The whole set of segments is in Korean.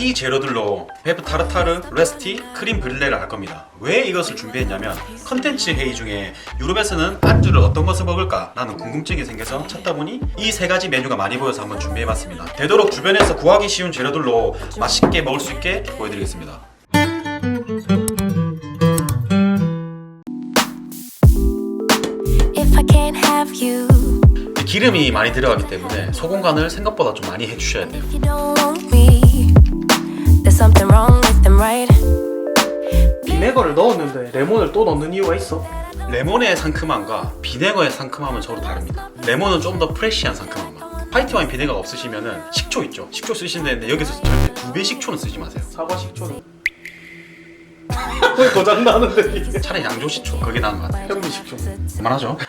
이 재료들로 베프 타르타르, 레스티, 크림 브릴레를 할 겁니다. 왜 이것을 준비했냐면 컨텐츠 회의 중에 유럽에서는 안주를 어떤 것을 먹을까 라는 궁금증이 생겨서 찾다 보니 이 세 가지 메뉴가 많이 보여서 한번 준비해봤습니다. 되도록 주변에서 구하기 쉬운 재료들로 맛있게 먹을 수 있게 보여드리겠습니다. 기름이 많이 들어가기 때문에 소금 간을 생각보다 좀 많이 해주셔야 돼요. Something wrong with them, right? 비네거를 넣었는데 레몬을 또 넣는 이유가 있어? 레몬의 상큼함과 비네거의 상큼함은 서로 다릅니다. 레몬은 좀 더 프레시한 상큼함 맛. 화이트 와인 비네거가 없으시면은 식초 있죠. 식초 쓰시는데 여기서 절대 두 배 식초는 쓰지 마세요. 사과 식초는 왜 고장 나는데 이게 차라리 양조 식초 그게 나은 것 같아요. 현미 식초 그만하죠.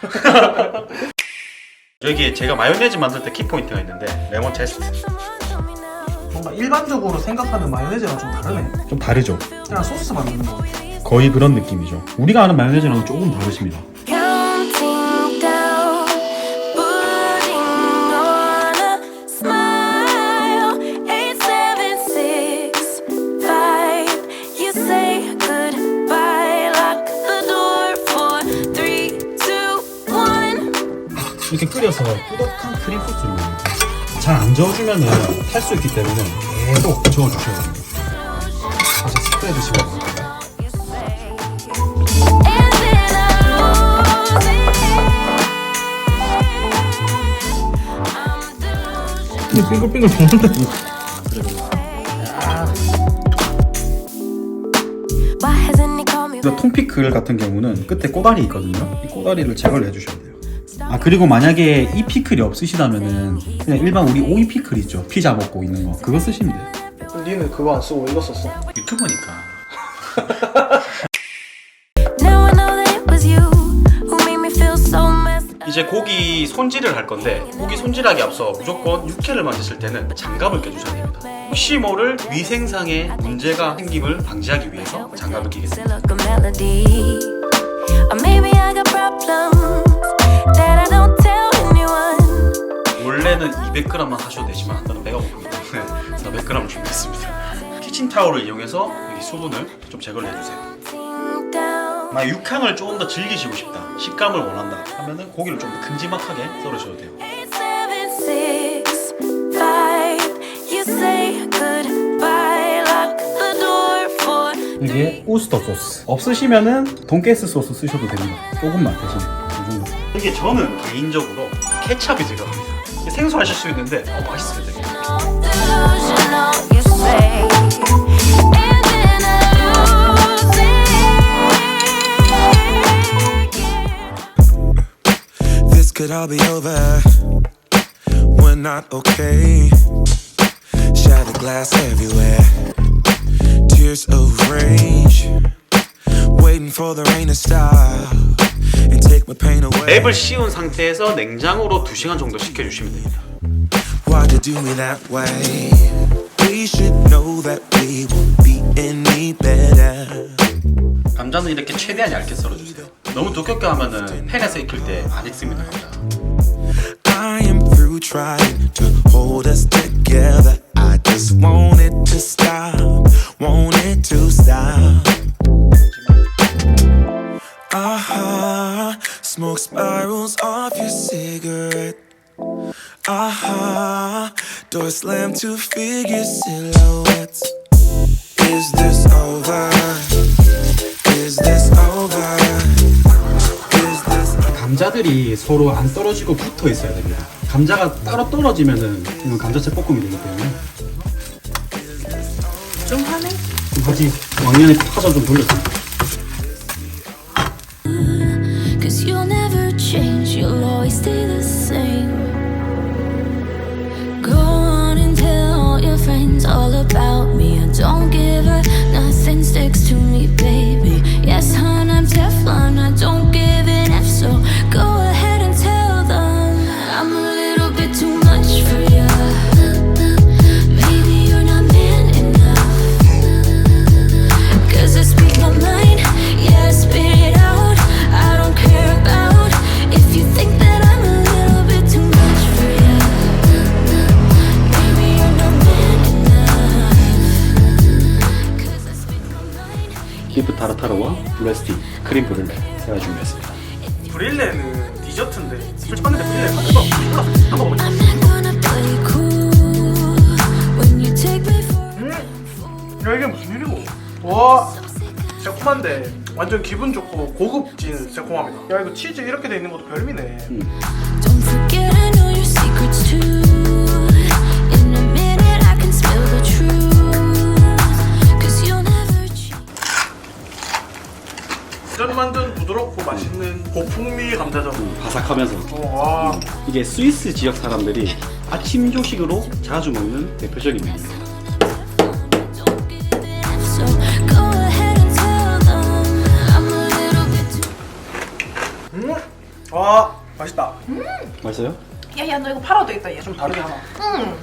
여기에 제가 마요네즈 만들 때 키포인트가 있는데 레몬 제스트. 뭔가 일반적으로 생각하는 마요네즈랑 좀 다르네 좀 다르죠. 그냥 소스 만드는 거 거의 그런 느낌이죠. 우리가 아는 마요네즈랑은 조금 다르십니다. Counting down, putting on a smile. Eight, seven, six, five. You say goodbye, lock the door for three, two, one. 이렇게 끓여서 꾸덕한 크림 소스를 만듭니다. 잘 안 저어주면은 탈 수 있기 때문에 계속 저어주셔야 됩니다. 다시 스프레드 it. I'm delusional. 빙글빙글 도는데 me? 통피클 같은 경우는 끝에 꼬다리 있거든요. 이 꼬다리를 제거를 해주셔야 돼요. 아 그리고 만약에 이 피클이 없으시다면은 그냥 일반 우리 오이 피클 있죠. 피자 먹고 있는 거 그거 쓰시면 돼요. 니는 그거 안 쓰고 이거 썼어 유튜버니까. Now I know that it was you who made me feel so messed up. 이제 고기 손질을 할 건데 고기 손질하기 앞서 무조건 육회를 만드실 때는 장갑을 껴주셔야 됩니다. 혹시 모를 위생상의 문제가 생김을 방지하기 위해서 장갑을 끼겠습니다. Still like a melody. Or maybe I got problems that I don't tell anyone. 원래는 200g만 하셔도 되지만 저는 배가 고프기 때문에 400g을 준비했습니다. 키친타올을 이용해서 여기 수분을 좀 제거를 해주세요. 나 육향을 조금 더 즐기시고 싶다, 식감을 원한다 하면은 고기를 좀 더 큼지막하게 썰으셔도 돼요. Eight, seven, six, five. You say goodbye, lock the door for. 이게 우스터 소스. 없으시면은 돈가스 소스 쓰셔도 됩니다. 조금만 대신 이게 저는 개인적으로 케찹이 들어갑니다. 생소하실 수 있는데 어, 맛있어요, 되게. And take my pain away. 랩을 씌운 상태에서 냉장고로 2시간 정도 식혀주시면 됩니다. Why'd you do me that way? We should know that we won't be any better. 감자는 이렇게 최대한 얇게 썰어주세요. 너무 두껍게 하면은 팬에서 익힐 때 안 익습니다, 감자. I am through trying to hold us together. I just want it to stop, door slam to figure silhouettes. Is this over? Is this over? Is this 감자들이 서로 안 떨어지고 붙어 있어야 됩니다. 감자가 따로 떨어지면은 이건 감자채 볶음이 되기 때문에 좀 하네 좀 하지 왕년에 파전 좀 돌렸습니다. 레스티, 크림 브룰레 제가 준비했습니다. 브릴레는 디저트인데 솔직히 봤는데 브릴레 한번 me for 음? 야 이게 무슨 일이고? 와 새콤한데. 완전 기분 좋고 고급진 새콤함이다. 야 이거 치즈 이렇게 돼 있는 것도 별미네. Don't 맛있는 고풍미 감자전 바삭하면서 어, 와 이게 스위스 지역 사람들이 아침 조식으로 자주 먹는 대표적인 메뉴. 음? 와 맛있다 맛있어요? 야야 너 이거 팔아도 되겠다 얘. 좀 다르게 하나 응.